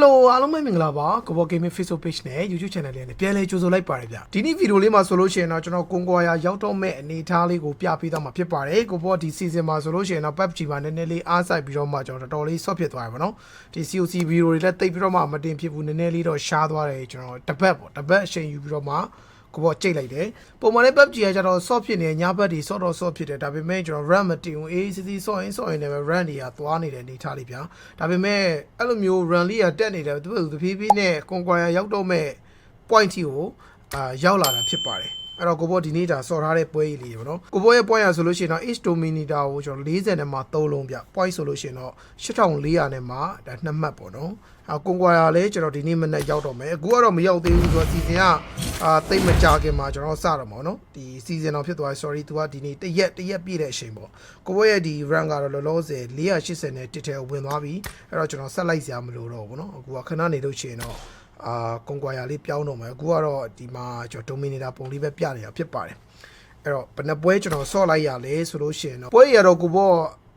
Hello အားလုံးပဲမင်္ဂလာပါကဘော Gaming Facebook Page နဲ့ YouTube Channel လေးနဲ့ပြန်လည်ကြိုဆိုလိုက်ပါတယ်ဗျဒီနေ့ဗီဒီယိုလေးမှာဆိုလို့ရှိရင်တော့ကျွန်တော်ကွန်ကွာယာရောက်တော့မဲ့အနေအထားလေးကိုပြပေးတော့မှာဖြစ်ပါတယ်ကိုဘောဒီ season မှာဆိုလို့ရှိရင်တော့ PUBG မှာနည်းနည်းလေးအားစိုက်ပြီးတော့မှကျွန်တော်တော်တော်လေးဆော့ဖြစ်သွားရပါတော့ဒီ COC ဗီဒီယိုတွေလည်းတိတ်ပြီးတော့မှမတင်ဖြစ်ဘူးနည်းနည်းလေးတော့ရှားသွားတယ်ကျွန်တော်တပတ်ပေါ့တပတ်အချိန်ယူပြီးတော့မှ ကိုဘောကြိတ်လိုက်တယ်ပုံမှန်လေး PUBG ကကျတော့ soft ဖြစ်နေညဘက်တွေ soft တော့ soft ဖြစ်တယ်ဒါပေမဲ့ကျွန်တော် run မတင်ဘူး ACC soft ရင် soft ရင်လည်း run တွေကသွားနေတဲ့အနေအထားလေးဗျာဒါပေမဲ့အဲ့လိုမျိုး run လေးကတက်နေတယ်သူကတဖြည်းဖြည်းနဲ့ conquer ရောက်တော့မဲ့ point တီကိုအာရောက်လာတာဖြစ်ပါတယ် အဲ့တော့ကိုဘောဒီနေ့ဒါစော်ထားတဲ့ပွဲကြီးလေးပေါ့နော်ကိုဘောရဲ့ point ရဆိုလို့ရှိရင်တော့ H dominator ကိုကျွန်တော်40နဲ့မှ3လုံးပြ point ဆိုလို့ရှိရင်တော့8400နဲ့မှဒါ2မှတ်ပေါ့နော်အကွန်ကွာရလည်းကျွန်တော်ဒီနေ့မနေ့ရောက်တော့မယ်အခုကတော့မရောက်သေးဘူးဆိုတော့ season ကအာတိတ်မကြခင်မှာကျွန်တော်စတော့မှာနော်ဒီ season တော့ဖြစ်သွား sorry သူကဒီနေ့တရက်တရက်ပြည့်တဲ့အချိန်ပေါ့ကိုဘောရဲ့ဒီ rank ကတော့လောလောဆယ်480နဲ့တစ်ထဲဝင်သွားပြီအဲ့တော့ကျွန်တော်ဆက်လိုက်စရာမလိုတော့ဘူးနော်အခုကခဏနေလို့ရှိရင်တော့ အာကွန်ကွာယာလေးပြောင်းတော့မယ်အခုကတော့ဒီမှာကျွန်တော် dominator ပုံလေးပဲပြနေတာဖြစ်ပါတယ်အဲ့တော့ဘယ်နှပွဲကျွန်တော်ဆော့လိုက်ရလဲဆိုလို့ရှိရင်တော့ပွဲရတော့ကိုဘော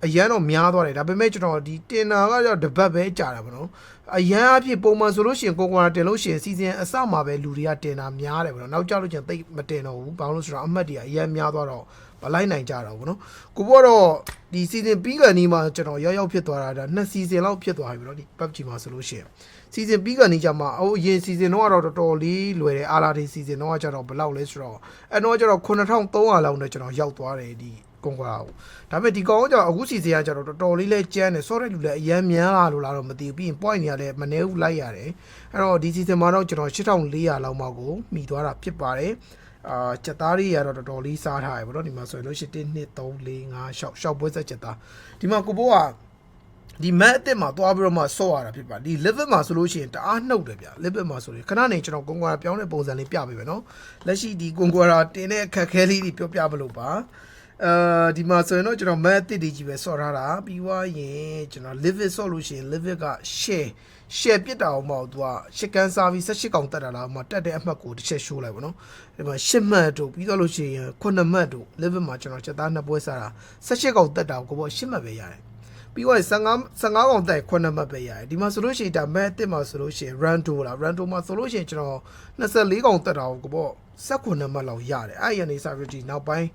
အရန်တော့များသွားတယ်ဒါပေမဲ့ကျွန်တော်ဒီတင်နာကကြောင့်တပတ်ပဲကြာတာပေါ့နော်အရန်အဖြစ်ပုံမှန်ဆိုလို့ရှိရင်ကွန်ကွာတင်လို့ရှိရင်စီဇန်အစမှာပဲလူတွေကတင်တာများတယ်ပေါ့နော်နောက်ကြလို့ချင်းသိပ်မတင်တော့ဘူးဘာလို့လဲဆိုတော့အမှတ်တွေကအရန်များသွားတော့ မလိုက်နိုင်ကြတော့ဘူးနော်ကိုဘောတော့ဒီစီဇန်ပြီးကန်ဒီမှာကျွန်တော်ရောက်ရောက်ဖြစ်သွားတာဒါနှစ်စီဇန်လောက်ဖြစ်သွားပြီပေါ့နော်ဒီ PUBG မှာဆိုလို့ရှိရင်စီဇန်ပြီးကနေကြမှာအဟိုအရင်စီဇန်တော့ကတော့တော်တော်လေးလွယ်တယ်အာလာဒီစီဇန်တော့ကျတော့ဘယ်လောက်လဲဆိုတော့အဲ့တော့ကျတော့9300လောက်နဲ့ကျွန်တော်ရောက်သွားတယ်ဒီကွန်ကွာကိုဒါပေမဲ့ဒီကောင်ကကျတော့အခုစီဇန်ကကျတော့တော်တော်လေးလဲကျန်းတယ်ဆော့တဲ့လူလည်းအရန်များလာလို့လားတော့မသိဘူးပြီးရင် point တွေကလည်းမနေဘူးလိုက်ရတယ်အဲ့တော့ဒီစီဇန်မှာတော့ကျွန်တော်8400လောက်မှကိုမိသွားတာဖြစ်ပါတယ် အာချက်သားတွေကတော့တော်တော်လေးစားထားရပါတော့ဒီမှာဆိုရင်လို့ရှိရင်1 2 3 4 5 6 6ပွဲဆက်ချက်သားဒီမှာကိုဘိုးကဒီ mat အစ်စ်မှာသွားပြီးတော့မှဆော့ရတာဖြစ်ပါဒီ liver မှာဆိုလို့ရှိရင်တအားနှုတ်တယ်ဗျ liver မှာဆိုရင်ခဏနေကျွန်တော်ကွန်ကွာပြောင်းတဲ့ပုံစံလေးပြပေးမယ်နော်လက်ရှိဒီကွန်ကွာတင်တဲ့အခက်အခဲလေးတွေပြောပြမလို့ပါ အဲဒီမှာဆိုရင်တော့ကျွန်တော် mat အစ်စ်တွေကြီးပဲဆော့ထားတာပြီးွားရင်ကျွန်တော် liver ဆော့လို့ရှိရင် liver က share share ပြစ်တာအောင်မဟုတ်သူကရှစ်ကန်စာပြီး18កောင်တက်တာလားဟိုမှာတက်တဲ့အမှတ်ကိုတစ်ချက်ရှိုးလိုက်ပါနော်ဒီမှာ10မှတ်တို့ပြီးတော့လို့ရှိရင်9မှတ်တို့ liver မှာကျွန်တော်ချက်သားနှစ်ပွဲစားတာ18កောင်တက်တာကိုပေါ့10မှတ်ပဲရတယ် ပြီးတော့15 15កောင်တက်9မှတ်ပဲရတယ်ဒီမှာဆိုလို့ရှိရင်ဒါမဲ့အစ်စ်မှာဆိုလို့ရှိရင် run to လား run to မှာဆိုလို့ရှိရင်ကျွန်တော်24កောင်တက်တာကိုပေါ့19မှတ်လောက်ရတယ်အဲ့ရနေ security နောက်ပိုင်း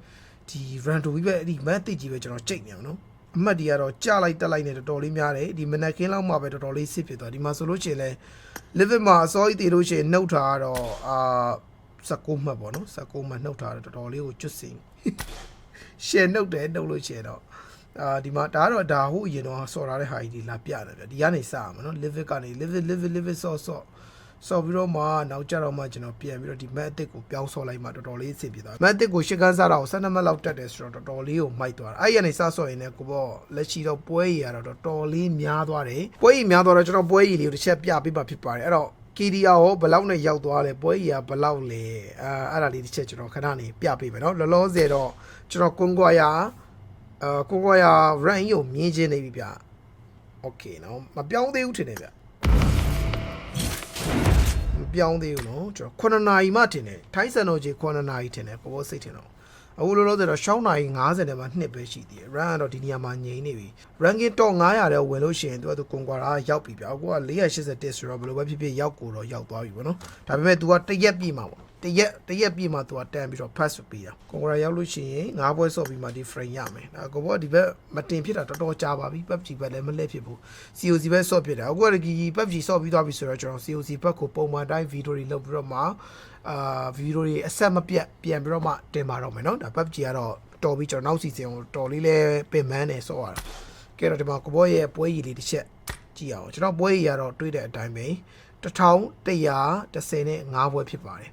ဒီ run to ပြီးပဲအဲ့ဒီမဲ့အစ်စ်ကြီးပဲကျွန်တော်ချိန်နေအောင်နော်အမှတ်တွေကတော့ကြလိုက်တက်လိုက်နေတော်တော်လေးများတယ်ဒီမနက်ခင်းလောက်မှပဲတော်တော်လေးစစ်ဖြစ်သွားဒီမှာဆိုလို့ရှိရင်လဲ live မှာအစောကြီးတည်လို့ရှိရင်နှုတ်ထားတော့အာ19မှတ်ပေါ့နော်19မှတ်နှုတ်ထားတော့တော်တော်လေးကိုကျွတ်စင်ရှယ်နှုတ်တယ်နှုတ်လို့ရှယ်တော့အာဒီမှာဒါကတော့ဒါဟုတ်အရင်တော့ဆော်ထားတဲ့ဟာကြီးဒီလာပြတယ်ဗျဒီကနေစရမှာနော် live it ကနေ live it live it live it ဆော့ဆော့ ဆော့ပြီးတော့မှနောက်ကြတော့မှကျွန်တော်ပြန်ပြီးတော့ဒီ mat အစ်စ်ကိုပြောင်းဆော့လိုက်မှတော်တော်လေးအဆင်ပြေသွား mat အစ်စ်ကိုရှစ်ကန်းစားတာကို12မှတ်လောက်တက်တယ်ဆိုတော့တော်တော်လေးကိုမိုက်သွားတာအဲ့ဒီကနေစဆော့ရင်လည်းကိုပေါ့လက်ရှိတော့ပွဲကြီးကတော့တော်တော်လေးများသွားတယ်ပွဲကြီးများသွားတော့ကျွန်တော်ပွဲကြီးလေးကိုတစ်ချက်ပြပေးပါဖြစ်ပါတယ်အဲ့တော့ KDR ရောဘယ်လောက်နဲ့ရောက်သွားလဲပွဲကြီးကဘယ်လောက်လဲအာအဲ့ဒါလေးတစ်ချက်ကျွန်တော်ခဏနေပြပေးမယ်နော်လောလောဆယ်တော့ကျွန်တော်ကွန်ကွာယာအာကွန်ကွာယာ rank ကိုမြင်ချင်းနေပြီဗျโอเคနော်မပြောင်းသေးဘူးထင်တယ်ဗျမ ပြောင်းသေးဘူးနော်ကျွန်တော်9နာရီမှထင်တယ်ထိုင်းစံတော်ကြီး9နာရီထင်တယ်ဘောဘောစိတ်ထင်တော့အခုလောလောဆယ်တော့6နာရီ50နဲ့မှ2ပဲရှိသေးတယ် run ကတော့ဒီနေရာမှာငြိမ်နေပြီ ranking top 900တဲ့ဝင်လို့ရှိရင်သူကသူကွန်ကွာရာရောက်ပြီဗျာအခုက481ဆိုတော့ဘယ်လိုပဲဖြစ်ဖြစ်ရောက်ကိုတော့ရောက်သွားပြီပေါ့နော်ဒါပေမဲ့ तू ကတရက်ပြည့်မှာပေါ့ တရက်တရက်ပြည့်မှာ तू ကတန်ပြီးတော့ pass ပေးတာကွန်ကွာရာရောက်လို့ရှိရင်9ပွဲဆော့ပြီးမှဒီ frame ရမယ်ဒါကိုဘောဒီဘက်မတင်ဖြစ်တာတော်တော်ကြာပါပြီ PUBG ဘက်လည်းမလက်ဖြစ်ဘူး COC ဘက်ဆော့ဖြစ်တာအခုကဒီ PUBG ဆော့ပြီးသွားပြီဆိုတော့ကျွန်တော် COC ဘက်ကိုပုံမှန်တိုင်းဗီဒီယိုတွေလုပ်ပြီးတော့မှအာဗီဒီယိုတွေအဆက်မပြတ်ပြန်ပြီးတော့မှတင်ပါတော့မယ်နော်ဒါ PUBG ကတော့တော်ပြီးကျွန်တော်နောက်စီစဉ်ကိုတော်လေးလဲပင်ပန်းနေဆော့ရတာကဲတော့ဒီမှာကိုဘောရဲ့ပွဲရည်လေးတစ်ချက်ကြည့်အောင်ကျွန်တော်ပွဲရည်ရတော့တွေးတဲ့အတိုင်းပဲ1130နဲ့5ပွဲဖြစ်ပါတယ်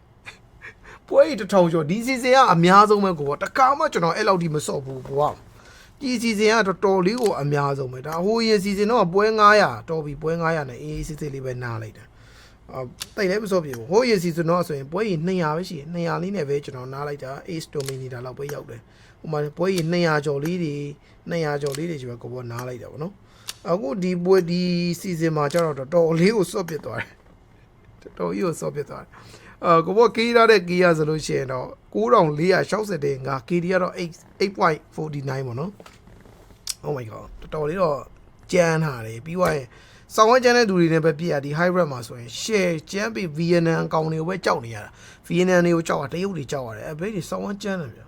ပွဲရည်1000ကျော်ဒီစီစဉ်ကအများဆုံးပဲကိုဘောတခါမှကျွန်တော်အဲ့လောက်ထိမစော့ဘူးကိုဘောဒီစီစဉ်ကတော်တော်လေးကိုအများဆုံးပဲဒါဟိုရင်စီစဉ်တော့ပွဲ900တော်ပြီပွဲ900နဲ့အေးအေးစစ်စစ်လေးပဲနားလိုက်တာအာတိတ်လည်းမစော့ပြေဘူးဟိုရင်စီစဉ်တော့ဆိုရင်ပွဲရည်200ပဲရှိတယ်200လေးနဲ့ပဲကျွန်တော်နားလိုက်တာ ace dominator လောက်ပဲရောက်တယ်ဟိုမှာပွဲရည်200ကျော်လေးတွေ200ကျော်လေးတွေကြီးပဲကိုဘောနားလိုက်တာဗောနော်အခုဒီပွဲဒီစီဇန်မှာကျတော့တော်တော်လေးကိုစော့ပစ်သွားတယ်တော်တော်ကြီးကိုစော့ပစ်သွားတယ် အာကိုဘောကီးရတဲ့ကီးရဆိုလို့ရှိရင်တော့9460တဲ့ငါကီးရတော့8 8.49ပေါ့နော် Oh my god တော်တော်လေးတော့ကြမ်းထားတယ်ပြီးသွားရင်စောင်းဝဲကျန်းတဲ့သူတွေနဲ့ပဲပြည့်ရဒီ high red မှာဆိုရင် share ကျန်းပြီး VNN အကောင်တွေကိုပဲကြောက်နေရတာ VNN တွေကိုကြောက်တာတရုတ်တွေကြောက်ရတယ်အဲဘိတ်တွေစောင်းဝဲကျန်းတယ်ဗျာ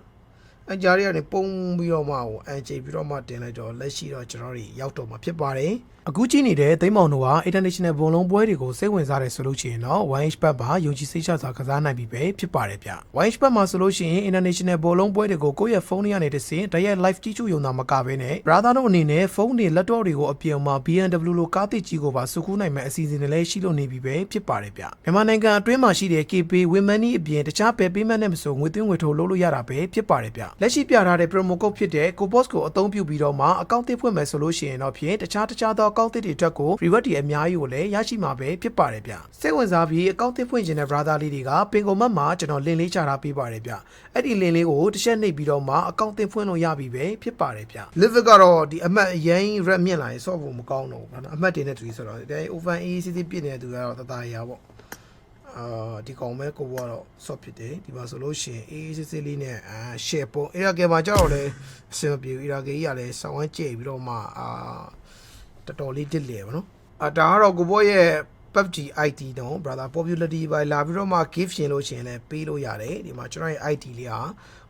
အကြရီကနေပုံပြီးတော့မှဟိုအန်ချေပြီးတော့မှတင်လိုက်တော့လက်ရှိတော့ကျွန်တော်တို့ရောက်တော့မှာဖြစ်ပါတယ် အခုကြည့်နေတဲ့သိမ်းမောင်တို့က international ဘုံလုံးပွဲတွေကိုစိတ်ဝင်စားတယ်ဆိုလို့ရှိရင်တော့ 1H ဘတ်မှာယုံကြည်စိတ်ချစွာကစားနိုင်ပြီပဲဖြစ်ပါတယ်ဗျ 1H ဘတ်မှာဆိုလို့ရှိရင် international ဘုံလုံးပွဲတွေကိုကိုယ့်ရဲ့ဖုန်းထဲကနေတစ်ဆင့်တရက် live ကြည့်ချူရုံသာမကဘဲနဲ့ brother တို့အနေနဲ့ဖုန်းတွေ laptop တွေကိုအပြင်မှာ BMW လိုကားတိကြီးကိုပါစုကူးနိုင်မဲ့အစီအစဉ်တွေလည်းရှိလို့နေပြီပဲဖြစ်ပါတယ်ဗျမြန်မာနိုင်ငံအတွင်းမှာရှိတဲ့ KP Women အပြင်တခြားပဲပေးမဲ့နဲ့မဆိုငွေသွင်းငွေထုတ်လုပ်လို့ရတာပဲဖြစ်ပါတယ်ဗျလက်ရှိပြထားတဲ့ promo code ဖြစ်တဲ့ Copos ကိုအသုံးပြုပြီးတော့မှအကောင့်တစ်ဖွင့်မယ်ဆိုလို့ရှိရင်တော့ဖြင့်တခြားတခြားသောအကောင့်တစ်တွေအတွက်ကို reward တွေအများကြီးကိုလည်းရရှိမှာပဲဖြစ်ပါတယ်ဗျစိတ်ဝင်စားပြီးအကောင့်တစ်ဖွင့်ခြင်းတဲ့ brother လေးတွေကပင်ကုန်မတ်မှာကျွန်တော် link လေးချထားပေးပါတယ်ဗျအဲ့ဒီ link လေးကိုတစ်ချက်နှိပ်ပြီးတော့မှအကောင့်တစ်ဖွင့်လို့ရပြီပဲဖြစ်ပါတယ်ဗျ live ကတော့ဒီအမှတ်အရင် red မြင့်လာရင် soft ဖို့မကောင်းတော့ဘူးဗျာနော်အမှတ်တင်တဲ့သူကြီးဆိုတော့ဒါ open ACC ပြည့်နေတဲ့သူကတော့တသားရပေါ့အာဒီကောင်မဲကိုကတော့ soft ဖြစ်တယ်ဒီမှာဆိုလို့ရှိရင်အေးအေးဆေးဆေးလေးနဲ့အာ share ပုံအေရာကေမှာကြောက်တော့လဲအဆင်မပြေဘူးအေရာကေကြီးကလည်းဆောင်းဝမ်းကြဲပြီးတော့မှအာ တော်တော်လေးတစ်လေပါနော်အာဒါကတော့ကိုဘောရဲ့ PUBG ID တော့ brother popularity ပဲလာပြီးတော့မှ gift ရှင်လို့ရှိရင်လည်းပေးလို့ရတယ်ဒီမှာကျွန်တော်ရဲ့ ID လေးဟာ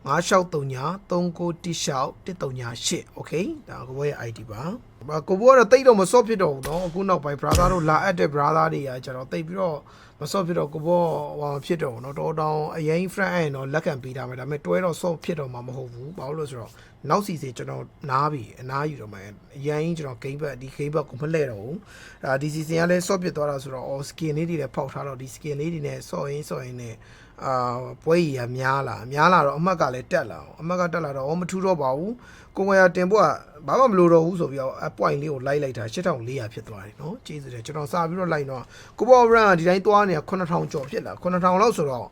96393916 okay ဒါကိုဘောရဲ့ ID ပါ ။ကိုဘိုးကတော့တိတ်တော့မဆော့ဖြစ်တော့ဘူးနော်။အခုနောက်ပိုင်း brother တို့လာအပ်တဲ့ brother တွေကကျွန်တော်တိတ်ပြီးတော့မဆော့ဖြစ်တော့ကိုဘိုးဟောဖြစ်တော့ဘူးနော်။တော်တောင်အရင် friend အဲ့တော့လက်ခံပေးထားမယ်။ဒါပေမဲ့တွဲတော့ဆော့ဖြစ်တော့မှာမဟုတ်ဘူး။ဘာလို့လဲဆိုတော့နောက်စီစီကျွန်တော်နားပြီအနားယူတော့မှအရင်ကျွန်တော် game back ဒီ game back ကိုမလှည့်တော့ဘူး။အာဒီ season ကလည်းဆော့ဖြစ်သွားတာဆိုတော့ all skin လေးတွေလည်းဖောက်ထားတော့ဒီ skin လေးတွေနဲ့ဆော့ရင်းဆော့ရင်းနဲ့ အာပွဲကြီးကများလာများလာတော့အမှတ်ကလည်းတက်လာအောင်အမှတ်ကတက်လာတော့အော်မထူတော့ပါဘူးကိုယ်ကရတင်ဖို့ကဘာမှမလိုတော့ဘူးဆိုပြီးတော့အ point လေးကိုလိုက်လိုက်တာ8400ဖြစ်သွားတယ်နော်ကျေးဇူးတယ်ကျွန်တော်စာပြီးတော့လိုက်တော့ကိုဘော run ကဒီတိုင်းသွားနေတာ9000ကျော်ဖြစ်လာ9000လောက်ဆိုတော့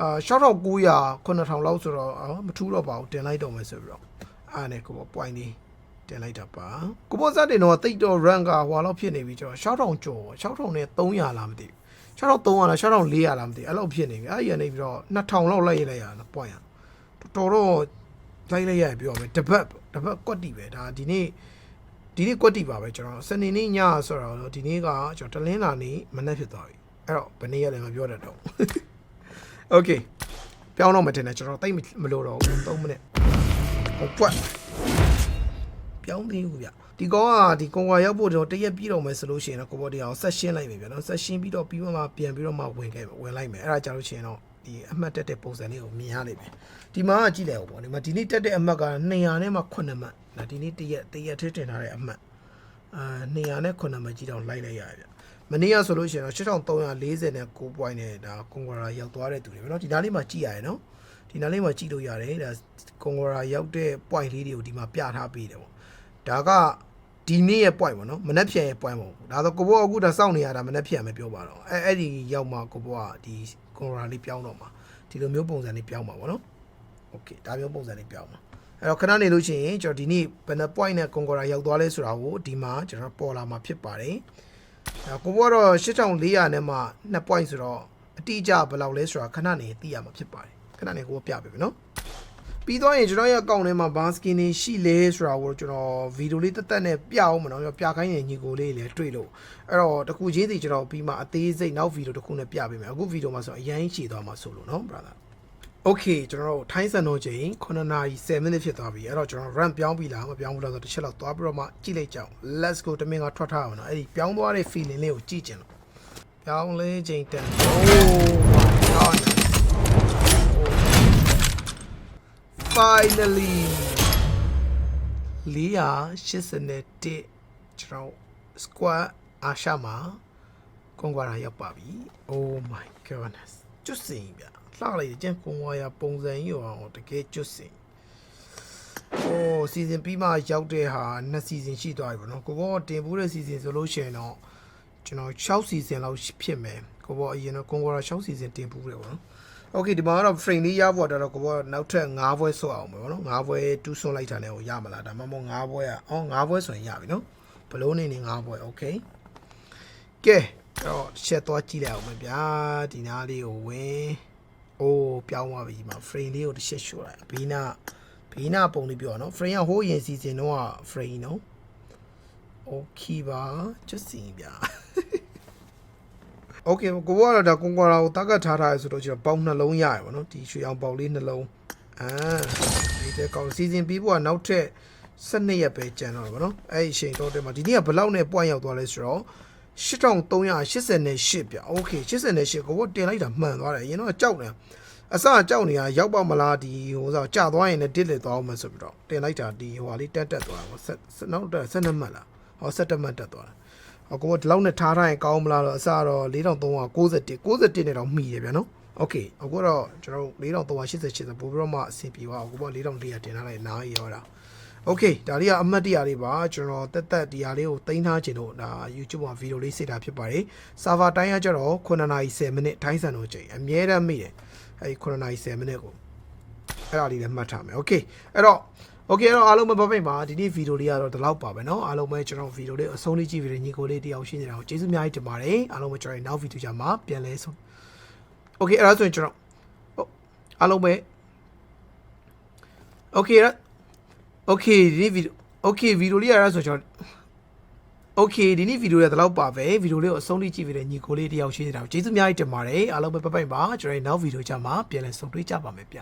အာ6900 9000လောက်ဆိုတော့အော်မထူတော့ပါဘူးတင်လိုက်တော့မယ်ဆိုပြီးတော့အားနဲ့ကိုဘော point လေးတင်လိုက်တာပါကိုဘောစတင်တော့တိတ်တော့ run ကဟွာလောက်ဖြစ်နေပြီကျွန်တော်6000ကျော်6000နဲ့300လားမသိဘူး 6300လား6400လားမသိဘူးအဲ့လောက်ဖြစ်နေပြီအဲ့ဒီကနေပြီးတော့2000လောက်လိုက်လိုက်ရတာ point ရတော်တော်လိုက်လိုက်ရပြောမယ်တပတ်တပတ်ကွက်တီပဲဒါဒီနေ့ဒီနေ့ကွက်တီပါပဲကျွန်တော်စနေနေ့ညဆိုတော့ဒီနေ့ကကျွန်တော်တလင်းလာနေ့မနေ့ဖြစ်သွားပြီအဲ့တော့ဘယ်နေ့ရလဲမပြောတတ်တော့ Okay ပြောင်းတော့မတင်နဲ့ကျွန်တော်တိတ်မလို့တော့ဘူး3မိနစ်ဟိုပွက် ပြောင်းသေးဘူးဗျဒီကောကဒီကွန်ကွာရောက်ဖို့တော့တရက်ပြီးတော့မယ်ဆိုလို့ရှိရင်တော့ကိုဘော်ဒီအောင်ဆက်ရှင်းလိုက်ပြီဗျာနော်ဆက်ရှင်းပြီးတော့ပြီးမှပြန်ပြီးတော့မှဝင်ခဲ့ဝင်လိုက်မယ်အဲ့ဒါကြလို့ရှိရင်တော့ဒီအမှတ်တက်တဲ့ပုံစံလေးကိုမြင်ရလိမ့်မယ်ဒီမှာကကြည့်လိုက်အောင်ပေါ့ဒီမှာဒီနေ့တက်တဲ့အမှတ်က200နဲ့မှ9မှတ်ဒါဒီနေ့တရက်တရက်ထည့်တင်ထားတဲ့အမှတ်အာ200နဲ့9မှတ်ကြီးတော့လိုက်လိုက်ရတယ်ဗျမနေ့ကဆိုလို့ရှိရင်တော့8340နဲ့9 point နဲ့ဒါကွန်ကွာရာရောက်သွားတဲ့သူတွေပဲเนาะဒီနားလေးမှာကြည့်ရတယ်เนาะဒီနားလေးမှာကြည့်လို့ရတယ်ဒါကွန်ကွာရာရောက်တဲ့ point လေးတွေကိုဒီမှာပြထားပေးတယ်ပေါ့ ဒါကဒီနေ့ရဲ့ point ပေါ့နော်မနှက်ဖြန်ရဲ့ point ပေါ့ဒါဆိုကိုဘောအခုဒါစောင့်နေရတာမနှက်ဖြန်ပဲပြောပါတော့အဲအဲ့ဒီရောက်မှကိုဘောကဒီကွန်ကွာရာလေးပြောင်းတော့မှာဒီလိုမျိုးပုံစံလေးပြောင်းမှာပေါ့နော်โอเคဒါမျိုးပုံစံလေးပြောင်းမှာအဲ့တော့ခဏနေလို့ရှိရင်ကျွန်တော်ဒီနေ့ဘယ်နှ point နဲ့ကွန်ကွာရာရောက်သွားလဲဆိုတာကိုဒီမှာကျွန်တော်ပေါ်လာမှာဖြစ်ပါတယ် အဲကိုဘောကတော့8400နဲ့မှ2 point ဆိုတော့အတိအကျဘယ်လောက်လဲဆိုတာခဏနေသိရမှာဖြစ်ပါတယ်ခဏနေကိုပြပေးမယ်နော် ပြီးတော့ရင်ကျွန်တော်ရဲ့အကောင့်ထဲမှာဘာစကင်တွေရှိလဲဆိုတာကိုကျွန်တော်ဗီဒီယိုလေးတက်တက်နဲ့ပြအောင်မနော်ပြခိုင်းရင်ညီကိုလေးလည်းတွေ့လို့အဲ့တော့တခုချင်းစီကျွန်တော်ပြီးမှအသေးစိတ်နောက်ဗီဒီယိုတစ်ခုနဲ့ပြပေးမယ်အခုဗီဒီယိုမှာဆိုအရင်ချီသွားမှာဆိုလို့နော် brother Okay ကျွန်တော်တို့ထိုင်းစံတော့ချိန်9နာရီ7မိနစ်ဖြစ်သွားပြီအဲ့တော့ကျွန်တော် run ပြောင်းပြီလားမပြောင်းဘူးလားဆိုတော့တစ်ချက်လောက်သွားပြီးတော့မှကြည့်လိုက်ကြအောင် let's go တမင်ကထွက်ထားအောင်နော်အဲ့ဒီပြောင်းသွားတဲ့ feeling လေးကိုကြည့်ကြင်လို့ပြောင်းလဲချိန်တန် oh my god finally 481ကျွန်တော် squad အာရှမှာကွန်ကွာရာရောက်ပါပြီ oh my goodness ကျွတ်စင်ဗျလှလိုက်တယ်ကျန်ကွန်ကွာရာပုံစံကြီးရောတကယ်ကျွတ်စင်โอ้စီဇန်ပြီးမှရောက်တဲ့ဟာနှစ်စီဇန်ရှိသွားပြီပေါ့နော်ကိုဘောတင်ဖို့တဲ့စီဇန်ဆိုလို့ရှိရင်တော့ကျွန်တော်6စီဇန်လောက်ဖြစ်မယ်ကိုဘောအရင်တော့ကွန်ကွာရာ6စီဇန်တင်ဖို့တယ်ပေါ့နော် โอเคဒီမှာကတော့ frame လေးရဖို့တော့ကိုဘောနောက်ထပ်9ဘွဲဆော့အောင်ပဲပေါ့နော်9ဘွဲတူးဆွန်းလိုက်တာနဲ့ကိုရမလားဒါမှမဟုတ်9ဘွဲอ่ะအော်9ဘွဲဆိုရင်ရပြီနော်ဘလုံးနေနေ9ဘွဲโอเคကဲတော့ချက်သွားကြည့်လိုက်အောင်မဗျာဒီနားလေးကိုဝင်အိုးပြောင်းသွားပြီဒီမှာ frame လေးကိုတစ်ချက်ရှို့လိုက်ဘီနာ ဘေးနာပုံလေးပြောနော် frame ကဟိုးရင်စီစဉ်တော့ frame နော် โอเคပါကျစီဗျာ โอเคကိုကတော့ဒါကွန်ကွာရာကိုတက်ကတ်ထားထားရဆိုတော့ကျွန်တော်ပေါင်းနှလုံးရရပါတော့ဒီရွှေအောင်ပေါက်လေးနှလုံးအာဒီတဲ့ကောင်စီစဉ်ပြီးဖို့ကနောက်ထပ်12ရက်ပဲကျန်တော့တယ်ဗောနော်အဲ့ဒီအချိန်တော့တည်းမှာဒီနေ့ကဘယ်လောက်နဲ့ point ရောက်သွားလဲဆိုတော့8388ပြโอเค88ကိုကတင်လိုက်တာမှန်သွားတယ်အရင်တော့ကြောက်တယ်အစကြောက်နေတာရောက်ပါမလားဒီဟိုဆိုကြာသွားရင်လည်းတစ်လက်သွားအောင်မဆိုပြီးတော့တင်လိုက်တာဒီဟိုဟာလေးတက်တက်သွားတာဆက်နောက်တက်12မှတ်လားဟော17မှတ်တက်သွားတာ အကိုဒီလောက်နဲ့ထားထားရင်ကောင်းမလားတော့အစတော့4391 61နဲ့တော့မှီတယ်ဗျာနော်โอเคအခုတော့ကျွန်တော်တို့4388ဆိုပို့ပြီးတော့မှအဆင်ပြေပါအခုပေါ့4400တင်ထားလိုက်နားရောတာโอเคဒါလေးကအမှတ်တရလေးပါကျွန်တော်တက်တက်ဒီဟာလေးကိုတင်ထားခြင်းတော့ဒါ YouTube မှာဗီဒီယိုလေးစစ်တာဖြစ်ပါတယ်ဆာဗာတိုင်းကကျတော့9:10မိနစ်ထိုင်းစံတော့ချိန်အမြဲတမ်းမိတယ်အဲဒီ9:10မိနစ်ကိုအဲ့ဒါလေးလည်းမှတ်ထားမယ်โอเคအဲ့တော့ โอเคအဲ့တော့အားလုံးပဲပပိတ်ပါဒီနေ့ဗီဒီယိုလေးကတော့ဒီလောက်ပါပဲเนาะအားလုံးပဲကျွန်တော်ဗီဒီယိုလေးအဆုံးလေးကြည့်ပြီးညီကိုလေးတယောက်ရှင်းနေတာကိုကျေးဇူးအများကြီးတင်ပါတယ်အားလုံးပဲကျွန်တော်နောက်ဗီဒီယိုကြမှာပြန်လဲဆုံးโอเคအဲ့ဒါဆိုရင်ကျွန်တော်ဟုတ်အားလုံးပဲโอเคရโอเคဒီနေ့ဗီဒီယိုโอเคဗီဒီယိုလေးရတာဆိုကျွန်တော်โอเคဒီနေ့ဗီဒီယိုလေးဒီလောက်ပါပဲဗီဒီယိုလေးကိုအဆုံးလေးကြည့်ပြီးညီကိုလေးတယောက်ရှင်းနေတာကိုကျေးဇူးအများကြီးတင်ပါတယ်အားလုံးပဲပပိတ်ပါကျွန်တော်နောက်ဗီဒီယိုကြမှာပြန်လဲဆုံတွေ့ကြပါမယ်ဗျ